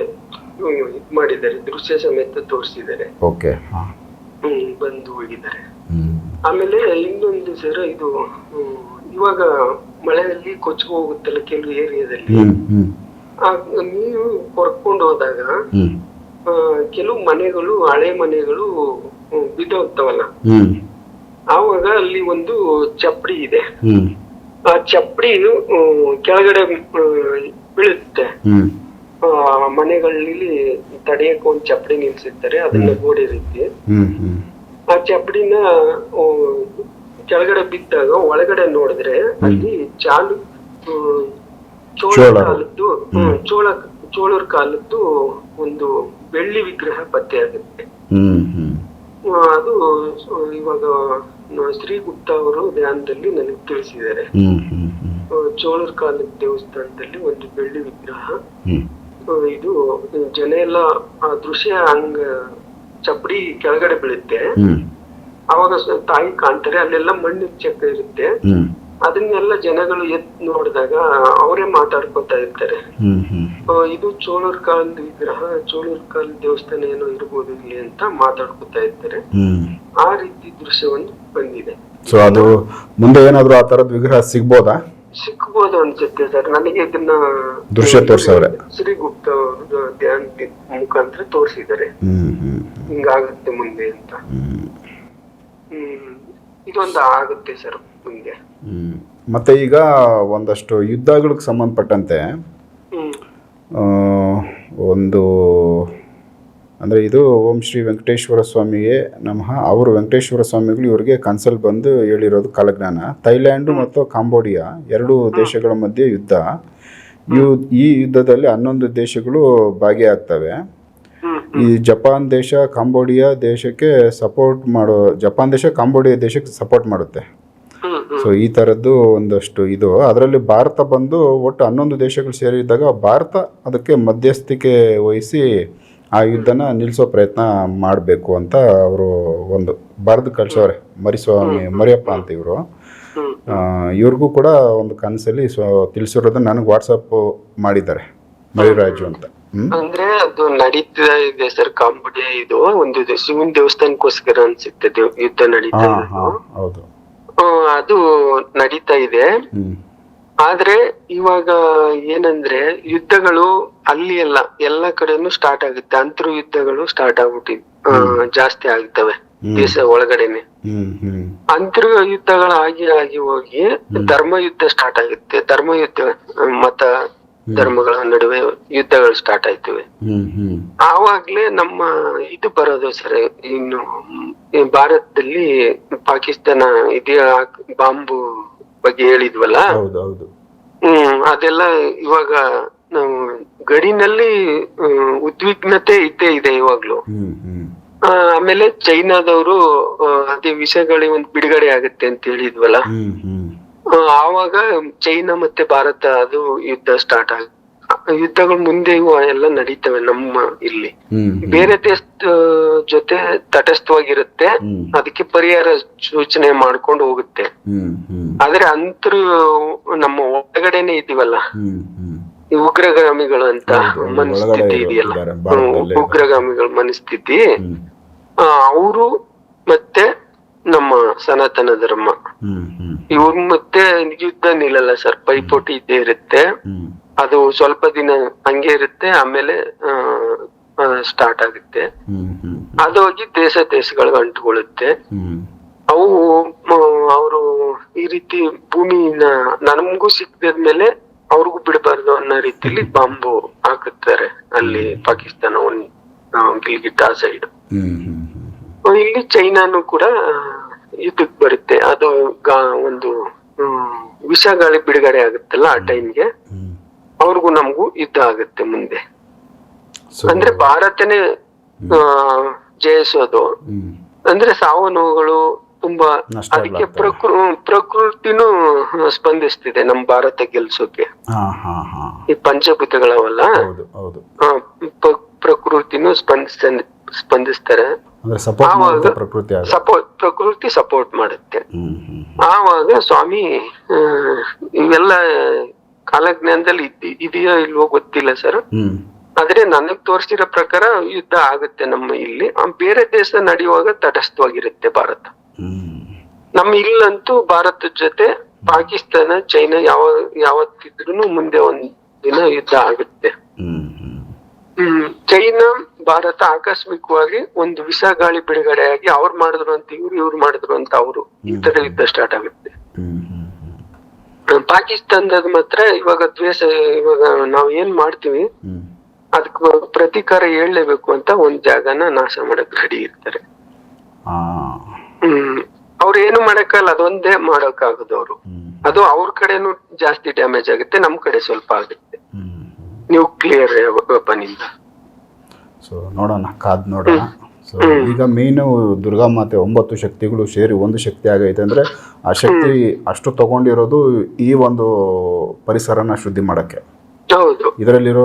ಇದ್ ಮಾಡಿದ್ದಾರೆ. ದೃಶ್ಯ ಸಮೇತ ತೋರಿಸಿದ್ದಾರೆ. ಬಂದು ಹೋಗಿದ್ದಾರೆ. ಆಮೇಲೆ ಇನ್ನೊಂದು ಸರ್ ಇದು ಇವಾಗ ಮಳೆಯಲ್ಲಿ ಕೊಚ್ಚಿ ಹೋಗುತ್ತಲ್ಲ ಕೆಲವು ಏರಿಯಾದಲ್ಲಿ ನೀವು ನೀರು ಕೊರ್ಕೊಂಡು ಹೋದಾಗ ಕೆಲವು ಮನೆಗಳು ಹಳೆ ಮನೆಗಳು ಬಿದ್ದೋಗ್ತಾವಲ್ಲ. ಆವಾಗ ಅಲ್ಲಿ ಒಂದು ಚಪ್ಪಡಿ ಇದೆ. ಆ ಚಪ್ಪಡಿ ಕೆಳಗಡೆ ಬೀಳುತ್ತೆ. ಮನೆಗಳಲ್ಲಿ ತಡೆಯಕ್ಕೆ ಒಂದು ಚಪ್ಪಡಿ ನಿಲ್ಸಿರ್ತಾರೆ. ಅದನ್ನ ಗೋಡೆ ರೀತಿ. ಆ ಚಪ್ಪಡಿನ ಕೆಳಗಡೆ ಬಿದ್ದಾಗ ಒಳಗಡೆ ನೋಡಿದ್ರೆ ಅಲ್ಲಿ ಚಾಲು ಚೋಳ. ಕಾಲದ್ದು ಚೋಳ ಚೋಳರ ಕಾಲದ್ದು ಒಂದು ಬೆಳ್ಳಿ ವಿಗ್ರಹ ಪತ್ತೆ ಆಗುತ್ತೆ. ಅದು ಇವಾಗ ಶ್ರೀಗುಪ್ತ ಅವರು ಧ್ಯಾನದಲ್ಲಿ ನನಗೆ ತಿಳಿಸಿದ್ದಾರೆ. ಚೋಳರ ಕಾಲದ ದೇವಸ್ಥಾನದಲ್ಲಿ ಒಂದು ಬೆಳ್ಳಿ ವಿಗ್ರಹ. ಇದು ಜನ ಎಲ್ಲ ಆ ದೃಶ್ಯ ಹಂಗ ಚಪ್ಪಡಿ ಕೆಳಗಡೆ ಬೀಳುತ್ತೆ. ಅವಾಗ ತಾಯಿ ಕಾಣ್ತಾರೆ ಅಲ್ಲೆಲ್ಲ ಮಣ್ಣಿನ ಚಕ್ರ ಇರುತ್ತೆ. ಅದನ್ನೆಲ್ಲ ಜನಗಳು ಎತ್ ನೋಡಿದಾಗ ಅವರೇ ಮಾತಾಡ್ಕೊತಾ ಇರ್ತಾರೆ. ಇದು ಚೋಳರ್ ಕಾಲದ ವಿಗ್ರಹ ಚೋಳರ ಕಾಲದ ದೇವಸ್ಥಾನ ಏನೋ ಇರ್ಬೋದು ಇಲ್ಲಿ ಅಂತ ಮಾತಾಡ್ಕೊತಾ ಇರ್ತಾರೆ. ಆ ರೀತಿ ದೃಶ್ಯವನ್ನು ಬಂದಿದೆ. ಸೊ ಅದು ಮುಂದೆ ಏನಾದ್ರು ಆ ತರದ್ ವಿಗ್ರಹ ಸಿಗ್ಬೋದಾ? ಸಿಕ್ಬೋದು ಅನ್ಸುತ್ತೆ ಸರ್. ನನಗೆ ಇದನ್ನ ದೃಶ್ಯ ತೋರಿಸವ್ರೆ. ಶ್ರೀ ಗುಪ್ತ ಧ್ಯಾನ ಮುಖಾಂತರ ತೋರಿಸಿದ್ದಾರೆ. ಹಿಂಗಾಗುತ್ತೆ ಮುಂದೆ ಅಂತ. ಇದೊಂದು ಆಗುತ್ತೆ ಸರ್. ಮತ್ತೆ ಈಗ ಒಂದಷ್ಟು ಯುದ್ಧಗಳಿಗೆ ಸಂಬಂಧಪಟ್ಟಂತೆ ಒಂದು ಅಂದರೆ ಇದು ಓಂ ಶ್ರೀ ವೆಂಕಟೇಶ್ವರ ಸ್ವಾಮಿಗೆ ನಮಃ ಅವರು ವೆಂಕಟೇಶ್ವರ ಸ್ವಾಮಿಗಳು ಇವರಿಗೆ ಕನ್ಸಲ್ ಬಂದು ಹೇಳಿರೋದು ಕಾಲಜ್ಞಾನ. ಥೈಲ್ಯಾಂಡು ಮತ್ತು ಕಾಂಬೋಡಿಯಾ ಎರಡು ದೇಶಗಳ ಮಧ್ಯೆ ಯುದ್ಧ. ಇವು ಈ ಯುದ್ಧದಲ್ಲಿ ಹನ್ನೊಂದು ದೇಶಗಳು ಭಾಗಿಯಾಗ್ತವೆ. ಈ ಜಪಾನ್ ದೇಶ ಕಾಂಬೋಡಿಯಾ ದೇಶಕ್ಕೆ ಸಪೋರ್ಟ್ ಮಾಡೋ, ಜಪಾನ್ ದೇಶ ಕಾಂಬೋಡಿಯಾ ದೇಶಕ್ಕೆ ಸಪೋರ್ಟ್ ಮಾಡುತ್ತೆ. ಸೊ ಈ ಥರದ್ದು ಒಂದಷ್ಟು ಇದು. ಅದರಲ್ಲಿ ಭಾರತ ಬಂದು ಒಟ್ಟು ಹನ್ನೊಂದು ದೇಶಗಳು ಸೇರಿದ್ದಾಗ ಭಾರತ ಅದಕ್ಕೆ ಮಧ್ಯಸ್ಥಿಕೆ ವಹಿಸಿ ಆ ಯುದ್ಧನ ನಿಲ್ಲಿಸೋ ಪ್ರಯತ್ನ ಮಾಡಬೇಕು ಅಂತ ಅವರು ಒಂದು ಬರೆದು ಕಳಿಸೋರೆ ಮರಿಸ್ವಾಮಿ ಮರಿಯಪ್ಪ ಅಂತ ಇವರು. ಇವ್ರಿಗೂ ಕೂಡ ಒಂದು ಕನಸಲ್ಲಿ ಸೊ ತಿಳಿಸಿರೋದನ್ನ ನನಗೆ ವಾಟ್ಸಪ್ ಮಾಡಿದ್ದಾರೆ, ಮರಿರಾಜು ಅಂತ. ಅಂದ್ರೆ ಅದು ನಡೀತಾ ಇದೆ ಸರ್ ಕಾಂಬಡಿ ಇದು. ಒಂದು ಶಿವನ್ ದೇವಸ್ಥಾನಕ್ಕೋಸ್ಕರ ಅನ್ಸುತ್ತೆ ದೇವ್- ಯುದ್ಧ ನಡೀತಾ ಹಾ ಇರೋದು ಹೌದು. ಆ, ಅದು ನಡೀತಾ ಇದೆ. ಹ್ಮ್. ಆದ್ರೆ ಇವಾಗ ಏನಂದ್ರೆ ಯುದ್ಧಗಳು ಅಲ್ಲಿ ಎಲ್ಲ ಎಲ್ಲ ಕಡೆನೂ ಸ್ಟಾರ್ಟ್ ಆಗುತ್ತೆ. ಅಂತರು ಯುದ್ಧಗಳು ಸ್ಟಾರ್ಟ್ ಆಗ್ಬಿಟ್ಟಿ ಆ, ಜಾಸ್ತಿ ಆಗ್ತವೆ ಹ್ಮ್. ದೇಶ ಒಳಗಡೆನೆ. ಹ್ಮ್ ಹ್ಮ್. ಅಂತರ್ ಯುದ್ಧಗಳು ಆಗಿ ಆಗಿ ಹೋಗಿ ಧರ್ಮ ಯುದ್ಧ ಸ್ಟಾರ್ಟ್ ಆಗುತ್ತೆ. ಧರ್ಮ ಯುದ್ಧ ಮತ ಧರ್ಮಗಳ ನಡುವೆ ಯುದ್ಧಗಳು ಸ್ಟಾರ್ಟ್ ಆಯ್ತವೆ. ಆವಾಗ್ಲೇ ನಮ್ಮ ಇದು ಬರೋದು ಸರ್ ಇನ್ನು ಭಾರತದಲ್ಲಿ ಪಾಕಿಸ್ತಾನ ಇದೇ ಬಾಂಬು ಬಗ್ಗೆ ಹೇಳಿದ್ವಲ್ಲ? ಹ್ಮ್ ಅದೆಲ್ಲ ಇವಾಗ ನಾವು ಗಡಿನಲ್ಲಿ ಉದ್ವಿಗ್ನತೆ ಇದ್ದೇ ಇದೆ ಇವಾಗ್ಲೂ. ಆಮೇಲೆ ಚೈನಾದವರು ಅದೇ ವಿಷಯಗಳಿಗೆ ಒಂದು ಬಿಡುಗಡೆ ಆಗುತ್ತೆ ಅಂತ ಹೇಳಿದ್ವಲ್ಲ? ಆವಾಗ ಚೈನಾ ಮತ್ತೆ ಭಾರತ ಅದು ಯುದ್ಧ ಸ್ಟಾರ್ಟ್ ಆಗ ಯುದ್ಧಗಳು ಮುಂದೆ ಇವು ಎಲ್ಲ ನಡೀತವೆ ನಮ್ಮ ಇಲ್ಲಿ. ಬೇರೆ ದೇಶ ಜೊತೆ ತಟಸ್ಥವಾಗಿರುತ್ತೆ. ಅದಕ್ಕೆ ಪರಿಹಾರ ಸೂಚನೆ ಮಾಡ್ಕೊಂಡು ಹೋಗುತ್ತೆ. ಆದ್ರೆ ಅಂತರು ನಮ್ಮ ಒಳಗಡೆನೆ ಇದೀವಲ್ಲ ಉಗ್ರಗಾಮಿಗಳು ಅಂತ ಮನಸ್ಥಿತಿ ಇದೆಯಲ್ಲ. ಉಗ್ರಗಾಮಿಗಳ ಮನಸ್ಥಿತಿ. ಅವರು ಮತ್ತೆ ನಮ್ಮ ಸನಾತನ ಧರ್ಮ. ಇವ್ರ ಮತ್ತೆ ಯುದ್ಧ ನಿಲ್ಲಲ್ಲ ಸರ್ ಪೈಪೋಟಿ ಇದ್ದೇ ಇರುತ್ತೆ. ಅದು ಸ್ವಲ್ಪ ದಿನ ಹಂಗೆ ಇರುತ್ತೆ ಆಮೇಲೆ ಸ್ಟಾರ್ಟ್ ಆಗುತ್ತೆ. ಅದು ಹೋಗಿ ದೇಶ ದೇಶಗಳಿಗೆ ಅಂಟುಕೊಳ್ಳುತ್ತೆ. ಅವು ಅವರು ಈ ರೀತಿ ಭೂಮಿನ ನಮಗೂ ಸಿಕ್ಕಿದ್ಮೇಲೆ ಅವ್ರಿಗೂ ಬಿಡಬಾರ್ದು ಅನ್ನೋ ರೀತಿಲಿ ಬಾಂಬು ಹಾಕುತ್ತಾರೆ ಅಲ್ಲಿ ಪಾಕಿಸ್ತಾನ ಒಂದ್ ಗಿಲ್ಗಿಟ್ ಆ ಸೈಡ್ ಇಲ್ಲಿ ಚೈನಾನು ಕೂಡ ಯುದ್ಧಕ್ಕೆ ಬರುತ್ತೆ. ಅದು ಒಂದು ವಿಷ ಗಾಳಿ ಬಿಡುಗಡೆ ಆಗುತ್ತಲ್ಲ ಆ ಟೈಮ್ಗೆ? ಅವ್ರಿಗೂ ನಮಗೂ ಯುದ್ಧ ಆಗುತ್ತೆ ಮುಂದೆ. ಅಂದ್ರೆ ಭಾರತನೇ ಜಯಿಸೋದು ಅಂದ್ರೆ ಸಾವು ನೋವುಗಳು ತುಂಬಾ ಅದಕ್ಕೆ. ಪ್ರಕೃ ಪ್ರಕೃತಿನೂ ಸ್ಪಂದಿಸ್ತಿದೆ ನಮ್ ಭಾರತ ಗೆಲ್ಸೋಕೆ. ಈ ಪಂಚಭೂತಗಳವಲ್ಲ ಪ್ರಕೃತಿನೂ ಸ್ಪಂದಿಸ್ತಾರೆ. ಅಂದ್ರೆ ಸಪೋರ್ಟ್ ಆವಾಗ- ಮಾಡುತ್ತೆ ಪ್ರಕೃತಿ ಆಗ. ಸಪೋರ್ಟ್ ಪ್ರಕೃತಿ ಸಪೋರ್ಟ್ ಮಾಡುತ್ತೆ. ಹ್ಮ್ ಹ್ಮ್ ಆವಾಗ ಸ್ವಾಮಿ ಆ, ಇವೆಲ್ಲ ಕಾಲಜ್ಞಾನದಲ್ಲಿ ಇದೆಯೋ ಇಲ್ವೋ ಗೊತ್ತಿಲ್ಲ ಸರ್. ಹ್ಮ್. ಆದ್ರೆ ನನಗ್ ತೋರಿಸಿರೋ ಪ್ರಕಾರ ಯುದ್ಧ ಆಗುತ್ತೆ ನಮ್ಮ ಇಲ್ಲಿ. ಆ, ಬೇರೆ ದೇಶ ನಡೆಯುವಾಗ ತಟಸ್ಥವಾಗಿರುತ್ತೆ ಭಾರತ. ಹ್ಮ್. ನಮ್ಮ ಇಲ್ಲಂತೂ ಭಾರತದ ಜೊತೆ ಪಾಕಿಸ್ತಾನ ಚೈನಾ ಯಾವ ಯಾವತ್ತಿದ್ರು ಮುಂದೆ ಒಂದ್ ದಿನ ಯುದ್ಧ ಆಗುತ್ತೆ. ಹ್ಮ್ ಹ್ಮ್. ಹ್ಮ್ ಚೈನಾ ಭಾರತ ಆಕಸ್ಮಿಕವಾಗಿ ಒಂದು ವಿಷ ಗಾಳಿ ಬಿಡುಗಡೆಯಾಗಿ ಅವ್ರು ಮಾಡಿದ್ರು ಅಂತ ಇವ್ರು ಇವ್ರು ಮಾಡಿದ್ರು ಅಂತ ಅವರು ಈ ತರ ಯುದ್ಧ ಸ್ಟಾರ್ಟ್ ಆಗುತ್ತೆ. ಪಾಕಿಸ್ತಾನದ ಮಾತ್ರ ಇವಾಗ ದ್ವೇಷ ಇವಾಗ ನಾವ್ ಏನ್ ಮಾಡ್ತೀವಿ ಅದಕ್ಕೆ ಪ್ರತೀಕಾರ ಹೇಳಲೇಬೇಕು ಅಂತ ಒಂದ್ ಜಾಗನ ನಾಶ ಮಾಡಕ್ ರೆಡಿ ಇರ್ತಾರೆ. ಹ್ಮ್. ಅವ್ರು ಏನು ಮಾಡಕ್ಕಲ್ಲ ಅದೊಂದೇ ಮಾಡಕ್ ಅವರು. ಅದು ಅವ್ರ ಕಡೆನು ಜಾಸ್ತಿ ಡ್ಯಾಮೇಜ್ ಆಗುತ್ತೆ ನಮ್ ಕಡೆ ಸ್ವಲ್ಪ ಆಗುತ್ತೆ. ನೀವು ಕ್ಲಿಯರ್ ನ್ಯೂಕ್ಲಿಯರ್ ವೆಪನ್ ಇಂದ. ಸೊ ನೋಡೋಣ ಕಾದ್ ನೋಡೋಣ. ಸೊ ಈಗ ಮೇಯ್ನು ದುರ್ಗಾ ಮಾತೆ ಒಂಬತ್ತು ಶಕ್ತಿಗಳು ಸೇರಿ ಒಂದು ಶಕ್ತಿ ಆಗೈತೆ ಅಂದರೆ ಆ ಶಕ್ತಿ ಅಷ್ಟು ತಗೊಂಡಿರೋದು ಈ ಒಂದು ಪರಿಸರನ ಶುದ್ಧಿ ಮಾಡೋಕ್ಕೆ. ಹೌದು. ಇದರಲ್ಲಿರೋ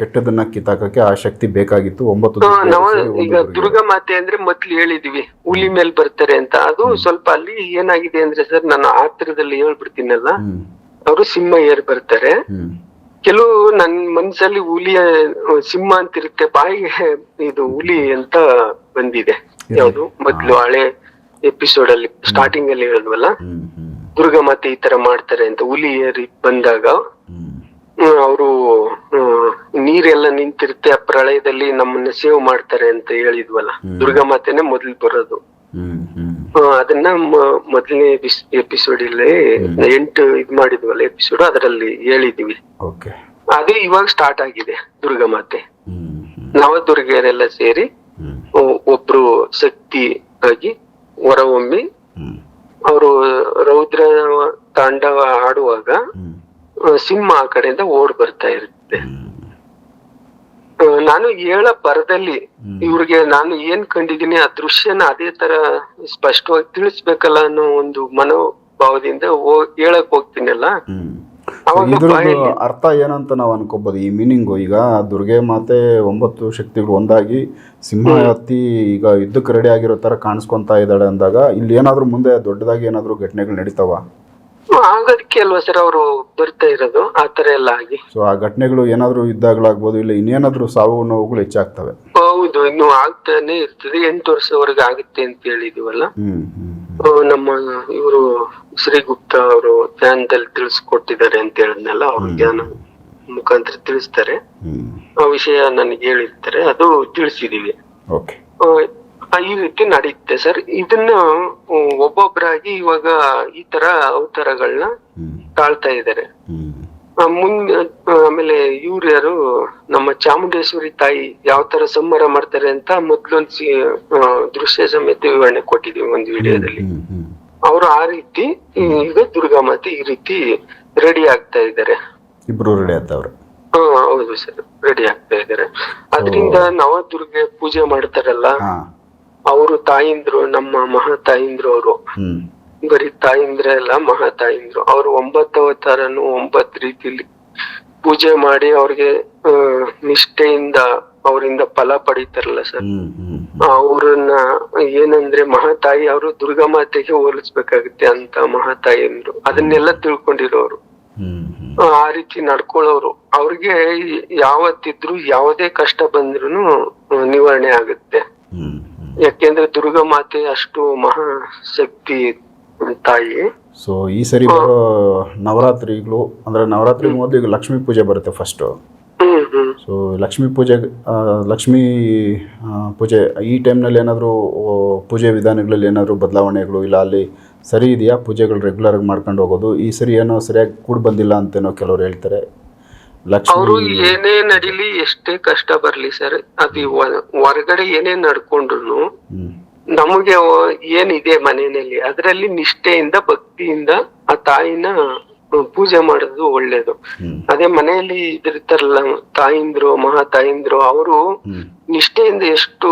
ಕೆಟ್ಟದನ್ನ ಕಿತ್ತಾಕಕ್ಕೆ ಆ ಶಕ್ತಿ ಬೇಕಾಗಿತ್ತು ಒಂಬತ್ತು ಈಗ ದುರ್ಗೆ. ಮಾತೆ ಅಂದ್ರೆ ಮೊದ್ಲು ಹೇಳಿದ್ವಿ ಹುಲಿ ಮೇಲೆ ಬರ್ತಾರೆ ಅಂತ. ಅದು ಸ್ವಲ್ಪ ಅಲ್ಲಿ ಏನಾಗಿದೆ ಅಂದ್ರೆ ಸರ್ ನಾನು ಆತ್ರದಲ್ಲಿ ಹೇಳ್ಬಿಡ್ತೀನಲ್ಲ ಅವರು ಸಿಂಹ ಏರ್ ಬರ್ತಾರೆ ಕೆಲವು ನನ್ ಮನ್ಸಲ್ಲಿ ಹುಲಿಯ ಸಿಂಹ ಅಂತ ಇರುತ್ತೆ ಬಾಯಿಗೆ ಇದು ಹುಲಿ ಅಂತ ಬಂದಿದೆ. ಯಾವುದು? ಮೊದ್ಲು ಹಳೆ ಎಪಿಸೋಡ್ ಅಲ್ಲಿ ಸ್ಟಾರ್ಟಿಂಗ್ ಅಲ್ಲಿ ಹೇಳಿದ್ವಲ್ಲ? ದುರ್ಗಾ ಮಾತೆ ಈ ತರ ಮಾಡ್ತಾರೆ ಅಂತ ಹುಲಿ ಏರಿ ಬಂದಾಗ ಹ್ಮ್. ಅವರು ನೀರೆಲ್ಲ ನಿಂತಿರುತ್ತೆ ಆ ಪ್ರಳಯದಲ್ಲಿ ನಮ್ಮನ್ನ ಸೇವ್ ಮಾಡ್ತಾರೆ ಅಂತ ಹೇಳಿದ್ವಲ್ಲ? ದುರ್ಗಾ ಮಾತೆನೆ ಮೊದ್ಲು ಬರೋದು. ಅದನ್ನ ಮೊದಲನೇ ಎಪಿಸೋಡ್ ಇಲ್ಲಿ ಎಂಟು ಇದ್ ಮಾಡಿದ್ವಲ್ಲ ಎಪಿಸೋಡ್ ಅದರಲ್ಲಿ ಹೇಳಿದೀವಿ. ಅದೇ ಇವಾಗ ಸ್ಟಾರ್ಟ್ ಆಗಿದೆ ದುರ್ಗಾ ಮಾತೆ. ನವದುರ್ಗೆಯರೆಲ್ಲ ಸೇರಿ ಒಬ್ರು ಶಕ್ತಿ ಆಗಿ ಹೊರಹೊಮ್ಮಿ ಹ್ಮ್. ಅವರು ರೌದ್ರ ತಾಂಡವ ಆಡುವಾಗ ಸಿಂಹ ಆ ಕಡೆಯಿಂದ ಓಡ್ ಬರ್ತಾ ಇರುತ್ತೆ. ನಾನು ಹೇಳ ಬರದಲ್ಲಿ ಇವ್ರಿಗೆ ನಾನು ಏನ್ ಕಂಡಿದ್ದೀನಿ ಆ ದೃಶ್ಯನ ಅದೇ ತರ ಸ್ಪಷ್ಟವಾಗಿ ತಿಳಿಸ್ಬೇಕಲ್ಲ ಅನ್ನೋ ಒಂದು ಮನೋಭಾವದಿಂದ ಹೇಳಕ್ ಹೋಗ್ತೀನಲ್ಲ? ಅರ್ಥ ಏನಂತ ನಾವು ಅನ್ಕೋಬಹುದು ಈ ಮೀನಿಂಗು ಈಗ ದುರ್ಗೆ ಮಾತೆ ಒಂಬತ್ತು ಶಕ್ತಿಗಳು ಒಂದಾಗಿ ಸಿಂಹ ಹತ್ತಿ ಈಗ ಯುದ್ಧಕ್ಕೆ ರೆಡಿ ಆಗಿರೋ ತರ ಕಾಣಿಸ್ಕೊಂತ ಇದ್ದಾಳೆ ಅಂದಾಗ ಇಲ್ಲಿ ಏನಾದ್ರೂ ಮುಂದೆ ದೊಡ್ಡದಾಗಿ ಏನಾದ್ರೂ ಘಟನೆಗಳು ನಡೀತಾವ? ಆಗೋದಕ್ಕೆ ಅಲ್ವಾ ಸರ್ ಅವರು ಬರ್ತಾ ಇರೋದು? ಆ ತರ ಎಲ್ಲ ಆಗಿ. ಸೊ ಆ ಘಟನೆಗಳು ಏನಾದ್ರೂ ಯುದ್ಧಗಳಾಗ್ಬೋದು ಇಲ್ಲ ಇನ್ನೇನಾದ್ರೂ ಸಾವು ನೋವುಗಳು ಹೆಚ್ಚಾಗ್ತವೆ? ಹೌದು ಇನ್ನು ಆಗ್ತಾನೆ ಇರ್ತದೆ. ಎಂಟು ವರ್ಷವರೆಗೆ ಆಗುತ್ತೆ ಅಂತ ಹೇಳಿದಿವಲ್ಲ? ಹ್ಮ್ ಹ್ಮ್ ನಮ್ಮ ಇವರು ಶ್ರೀಗುಪ್ತ ಅವರು ಧ್ಯಾನದಲ್ಲಿ ತಿಳಿಸ್ಕೊಟ್ಟಿದ್ದಾರೆ ಅಂತ ಹೇಳಿದ್ನಲ್ಲ ಅವ್ರ ಧ್ಯಾನ ಮುಖಾಂತರ ತಿಳಿಸ್ತಾರೆ. ಹ್ಮ್. ಆ ವಿಷಯ ನನಗೆ ಹೇಳಿರ್ತಾರೆ. ಅದು ತಿಳಿಸಿದೀವಿ. ಓಕೆ. ಈ ರೀತಿ ನಡೆಯುತ್ತೆ ಸರ್. ಇದನ್ನ ಒಬ್ಬೊಬ್ಬರಾಗಿ ಒಬ್ಬೊಬ್ರಾಗಿ ಇವಾಗ ಈ ತರ ಅವತಾರಗಳನ್ನ ತಾಳ್ತಾ ಇದ್ದಾರೆ ಮುಂದೆ ಆಮೇಲೆ ಇವ್ರ್ಯಾರು ನಮ್ಮ ಚಾಮುಂಡೇಶ್ವರಿ ತಾಯಿ ಯಾವ ತರ ಸಂಹಾರ ಮಾಡ್ತಾರೆ ಅಂತ ಮೊದ್ಲೊಂದ್ ದೃಶ್ಯ ಸಮೇತ ವಿವರಣೆ ಕೊಟ್ಟಿದೀವಿ ಒಂದು ವಿಡಿಯೋದಲ್ಲಿ. ಅವರು ಆ ರೀತಿ ಈಗ ದುರ್ಗಾ ಮಾತೆ ಈ ರೀತಿ ರೆಡಿ ಆಗ್ತಾ ಇದ್ದಾರೆ ಇಬ್ರು ರೆಡಿ ಆಗ್ತಾವ್ರೆ. ಹಾ ಹೌದು ಸರ್. ರೆಡಿ ಆಗ್ತಾ ಇದ್ದಾರೆ ಅದರಿಂದ ನವದುರ್ಗೆ ಪೂಜೆ ಮಾಡ್ತಾರಲ್ಲ. ಅವರು ತಾಯಿಂದ್ರು ನಮ್ಮ ಮಹಾ ತಾಯಿಂದ್ರು ಅವರು ಬರೀ ತಾಯಿಂದ್ರೆ ಅಲ್ಲ ಮಹಾ ತಾಯಿಂದ್ರು ಅವ್ರು ಒಂಬತ್ತು ಅವತಾರನು ಒಂಬತ್ ರೀತಿಲಿ ಪೂಜೆ ಮಾಡಿ ಅವ್ರಿಗೆ ನಿಷ್ಠೆಯಿಂದ ಅವರಿಂದ ಫಲ ಪಡಿತಾರಲ್ಲ ಸರ್. ಅವ್ರನ್ನ ಏನಂದ್ರೆ ಮಹಾತಾಯಿ ಅವರು ದುರ್ಗಾ ಮಾತೆಗೆ ಹೋಲಿಸ್ಬೇಕಾಗುತ್ತೆ ಅಂತ ಮಹಾತಾಯಿ ಅಂದ್ರು ಅದನ್ನೆಲ್ಲ ತಿಳ್ಕೊಂಡಿರೋರು. ಆ ರೀತಿ ನಡ್ಕೊಳ್ಳೋರು. ಅವ್ರಿಗೆ ಯಾವತ್ತಿದ್ರು ಯಾವುದೇ ಕಷ್ಟ ಬಂದ್ರು ನಿವಾರಣೆ ಆಗುತ್ತೆ. ಯಾಕೆಂದ್ರೆ ದುರ್ಗಾ ಮಾತೆ ಅಷ್ಟು ಮಹಾ ಶಕ್ತಿ ತಾಯಿ. ಸೊ ಈ ಸರಿ ಬರೋ ನವರಾತ್ರಿಗಳು ಅಂದ್ರೆ ನವರಾತ್ರಿ ಮೊದಲು ಈಗ ಲಕ್ಷ್ಮೀ ಪೂಜೆ ಬರುತ್ತೆ ಫಸ್ಟ್ ಸೊ ಲಕ್ಷ್ಮೀ ಪೂಜೆ ಲಕ್ಷ್ಮೀ ಪೂಜೆ ಈ ಟೈಮ್ನಲ್ಲಿ ಏನಾದರೂ ಪೂಜೆ ವಿಧಾನಗಳಲ್ಲಿ ಏನಾದರೂ ಬದಲಾವಣೆಗಳು ಇಲ್ಲ ಅಲ್ಲಿ ಸರಿ ಇದೆಯಾ? ಪೂಜೆಗಳು ರೆಗ್ಯುಲರ್ ಆಗಿ ಮಾಡ್ಕೊಂಡು ಹೋಗೋದು. ಈ ಸರಿ ಏನೋ ಸರಿಯಾಗಿ ಕೂಡ ಬಂದಿಲ್ಲ ಅಂತೇನೋ ಕೆಲವರು ಹೇಳ್ತಾರೆ. ಅವರು ಏನೇ ನಡಿಲಿ ಎಷ್ಟೇ ಕಷ್ಟ ಬರ್ಲಿ ಸರ್ ಅದು ಹೊರಗಡೆ ಏನೇ ನಡ್ಕೊಂಡ್ರು ನಮಗೆ ಏನಿದೆ ಮನೆಯಲ್ಲಿ ಅದರಲ್ಲಿ ನಿಷ್ಠೆಯಿಂದ ಭಕ್ತಿಯಿಂದ ಆ ತಾಯಿನ ಪೂಜೆ ಮಾಡೋದು ಒಳ್ಳೇದು. ಅದೇ ಮನೆಯಲ್ಲಿ ಇದಿರ್ತಾರಲ್ಲ ತಾಯಿಂದ್ರು ಮಹಾ ತಾಯಿಂದ್ರು ಅವರು ನಿಷ್ಠೆಯಿಂದ ಎಷ್ಟು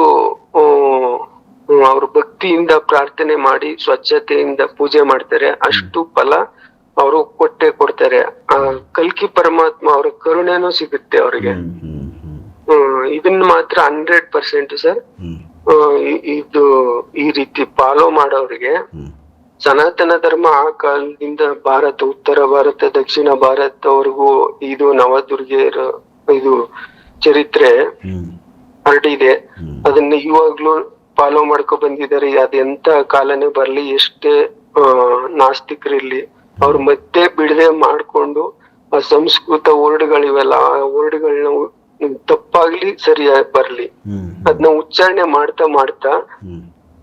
ಅವ್ರ ಭಕ್ತಿಯಿಂದ ಪ್ರಾರ್ಥನೆ ಮಾಡಿ ಸ್ವಚ್ಛತೆಯಿಂದ ಪೂಜೆ ಮಾಡ್ತಾರೆ ಅಷ್ಟು ಫಲ ಅವರು ಕೊಟ್ಟೆ ಕೊಡ್ತಾರೆ. ಆ ಕಲ್ಕಿ ಪರಮಾತ್ಮ ಅವ್ರ ಕರುಣೆನೂ ಸಿಗುತ್ತೆ ಅವ್ರಿಗೆ. ಇದನ್ನ ಮಾತ್ರ ಹಂಡ್ರೆಡ್ ಪರ್ಸೆಂಟ್ ಸರ್. ಇದು ಈ ರೀತಿ ಫಾಲೋ ಮಾಡೋರಿಗೆ ಸನಾತನ ಧರ್ಮ ಆ ಕಾಲದಿಂದ ಭಾರತ ಉತ್ತರ ಭಾರತ ದಕ್ಷಿಣ ಭಾರತವರೆಗೂ ಇದು ನವದುರ್ಗೆಯರ ಇದು ಚರಿತ್ರೆ ಹರಡಿದೆ. ಅದನ್ನ ಇವಾಗ್ಲೂ ಫಾಲೋ ಮಾಡ್ಕೊ ಬಂದಿದ್ದಾರೆ. ಅದೆಂತ ಕಾಲನೇ ಬರ್ಲಿ ಎಷ್ಟೇ ನಾಸ್ತಿಕರಿರ್ಲಿ ಅವ್ರು ಮತ್ತೆ ಬಿಡದೆ ಮಾಡ್ಕೊಂಡು ಆ ಸಂಸ್ಕೃತ ವರ್ಡ್ಗಳಿವೆಲ್ಲ ಆ ವರ್ಡ್ಗಳನ್ನ ತಪ್ಪಾಗ್ಲಿ ಸರಿಯಾಗಿ ಬರ್ಲಿ. ಅದನ್ನ ಉಚ್ಚಾರಣೆ ಮಾಡ್ತಾ ಮಾಡ್ತಾ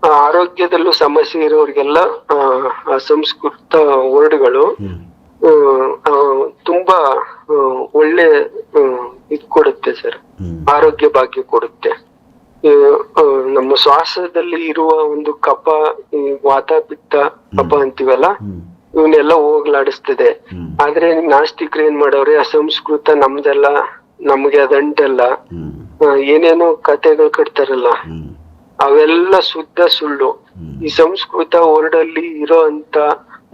ಆ, ಆರೋಗ್ಯದಲ್ಲೂ ಸಮಸ್ಯೆ ಇರೋರಿಗೆಲ್ಲ ಆ, ಸಂಸ್ಕೃತ ವರ್ಡ್ಗಳು ತುಂಬಾ ಒಳ್ಳೆ ಇದು ಕೊಡುತ್ತೆ ಸರ್. ಆರೋಗ್ಯ ಭಾಗ್ಯ ಕೊಡುತ್ತೆ. ನಮ್ಮ ಶ್ವಾಸದಲ್ಲಿ ಇರುವ ಒಂದು ಕಪ ವಾತ ಪಿತ್ತ ಕಪ ಅಂತೀವಲ್ಲ ಇವನ್ನೆಲ್ಲ ಹೋಗ್ಲಾಡಿಸ್ತದೆ. ಆದ್ರೆ ನಾಸ್ತಿಕರು ಏನ್ ಮಾಡವ್ರೆ ಅಸಂಸ್ಕೃತ ನಮ್ದೆಲ್ಲ ನಮ್ಗೆ ಅದಂಟೆಲ್ಲ. ಏನೇನೋ ಕತೆಗಳು ಕಟ್ತಾರಲ್ಲ ಅವೆಲ್ಲ ಶುದ್ಧ ಸುಳ್ಳು. ಈ ಸಂಸ್ಕೃತ ವರ್ಡ್ ಅಲ್ಲಿ ಇರೋ ಅಂತ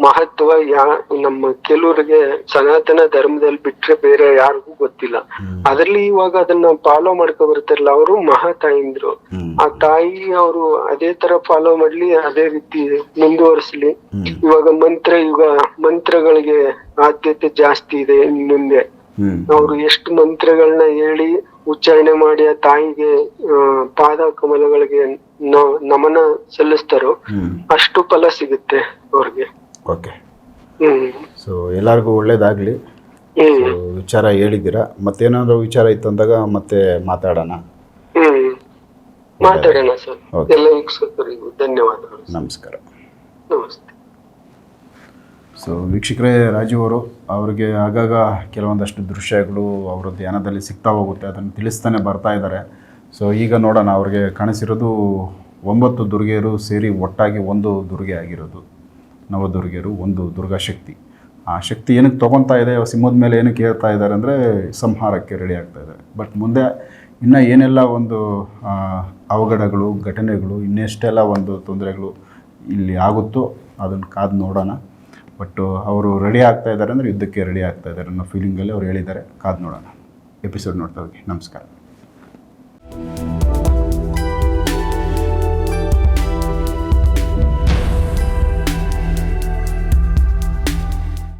ಮಹತ್ವ ಯಾ ನಮ್ಮ ಕೆಲವರಿಗೆ ಸನಾತನ ಧರ್ಮದಲ್ಲಿ ಬಿಟ್ರೆ ಬೇರೆ ಯಾರಿಗೂ ಗೊತ್ತಿಲ್ಲ. ಅದ್ರಲ್ಲಿ ಇವಾಗ ಅದನ್ನ ಫಾಲೋ ಮಾಡ್ಕೊ ಬರ್ತಾರಲ್ಲ ಅವರು ಮಹಾ ತಾಯಿಂದ್ರು ಆ ತಾಯಿ ಅವರು ಅದೇ ತರ ಫಾಲೋ ಮಾಡ್ಲಿ ಅದೇ ರೀತಿ ಮುಂದುವರಿಸ್ಲಿ. ಇವಾಗ ಮಂತ್ರ ಯುಗ ಮಂತ್ರಗಳಿಗೆ ಆದ್ಯತೆ ಜಾಸ್ತಿ ಇದೆ ಇನ್ ಮುಂದೆ. ಅವರು ಎಷ್ಟು ಮಂತ್ರಗಳನ್ನ ಹೇಳಿ ಉಚ್ಚಾರಣೆ ಮಾಡಿ ಆ ತಾಯಿಗೆ ಆ, ಪಾದ ಕಮಲಗಳಿಗೆ ನ- ನಮನ ಸಲ್ಲಿಸ್ತಾರೋ ಅಷ್ಟು ಫಲ ಸಿಗುತ್ತೆ ಅವ್ರಿಗೆ. ಓಕೆ ಸೊ ಎಲ್ಲರಿಗೂ ಒಳ್ಳೇದಾಗಲಿ. ವಿಚಾರ ಹೇಳಿದ್ದೀರಾ? ಮತ್ತೇನಾದರೂ ವಿಚಾರ ಇತ್ತು ಅಂದಾಗ ಮತ್ತೆ ಮಾತಾಡೋಣ. ಮಾತಾಡೋಣ ಸರ್. Okay. ಎಲ್ಲ ವೀಕ್ಷಕರಿಗೂ ಧನ್ಯವಾದಗಳು ನಮಸ್ಕಾರ. ನಮಸ್ತೆ. ಸೊ ವೀಕ್ಷಕರೇ ರಾಜು ಅವರು ಅವರಿಗೆ ಆಗಾಗ ಕೆಲವೊಂದಷ್ಟು ದೃಶ್ಯಗಳು ಅವರ ಧ್ಯಾನದಲ್ಲಿ ಸಿಗ್ತಾ ಹೋಗುತ್ತೆ. ಅದನ್ನು ತಿಳಿಸ್ತಾನೆ ಬರ್ತಾ ಇದ್ದಾರೆ. ಸೊ ಈಗ ನೋಡೋಣ ಅವ್ರಿಗೆ ಕಾಣಿಸಿರೋದು ಒಂಬತ್ತು ದುರ್ಗೆಯರು ಸೇರಿ ಒಟ್ಟಾಗಿ ಒಂದು ದುರ್ಗೆ ಆಗಿರೋದು. ನವದುರ್ಗೆಯರು ಒಂದು ದುರ್ಗಾ ಶಕ್ತಿ ಆ ಶಕ್ತಿ ಏನಕ್ಕೆ ತೊಗೊತಾ ಇದೆ ಸಿಂಹದ ಮೇಲೆ ಏನಕ್ಕೆ ಹೇಳ್ತಾ ಇದ್ದಾರೆ ಅಂದರೆ ಸಂಹಾರಕ್ಕೆ ರೆಡಿ ಆಗ್ತಾ ಇದ್ದಾರೆ. ಬಟ್ ಮುಂದೆ ಇನ್ನೂ ಏನೆಲ್ಲ ಒಂದು ಅವಘಡಗಳು, ಘಟನೆಗಳು, ಇನ್ನೆಷ್ಟೆಲ್ಲ ಒಂದು ತೊಂದರೆಗಳು ಇಲ್ಲಿ ಆಗುತ್ತೋ ಅದನ್ನು ಕಾದು ನೋಡೋಣ. ಬಟ್ ಅವರು ರೆಡಿ ಆಗ್ತಾ ಇದ್ದಾರೆ ಅಂದರೆ ಯುದ್ಧಕ್ಕೆ ರೆಡಿ ಆಗ್ತಾ ಇದ್ದಾರೆ ಅನ್ನೋ ಫೀಲಿಂಗಲ್ಲಿ ಅವ್ರು ಹೇಳಿದ್ದಾರೆ, ಕಾದು ನೋಡೋಣ. ಎಪಿಸೋಡ್ ನೋಡ್ತಾ ಹೋಗಿ. ನಮಸ್ಕಾರ.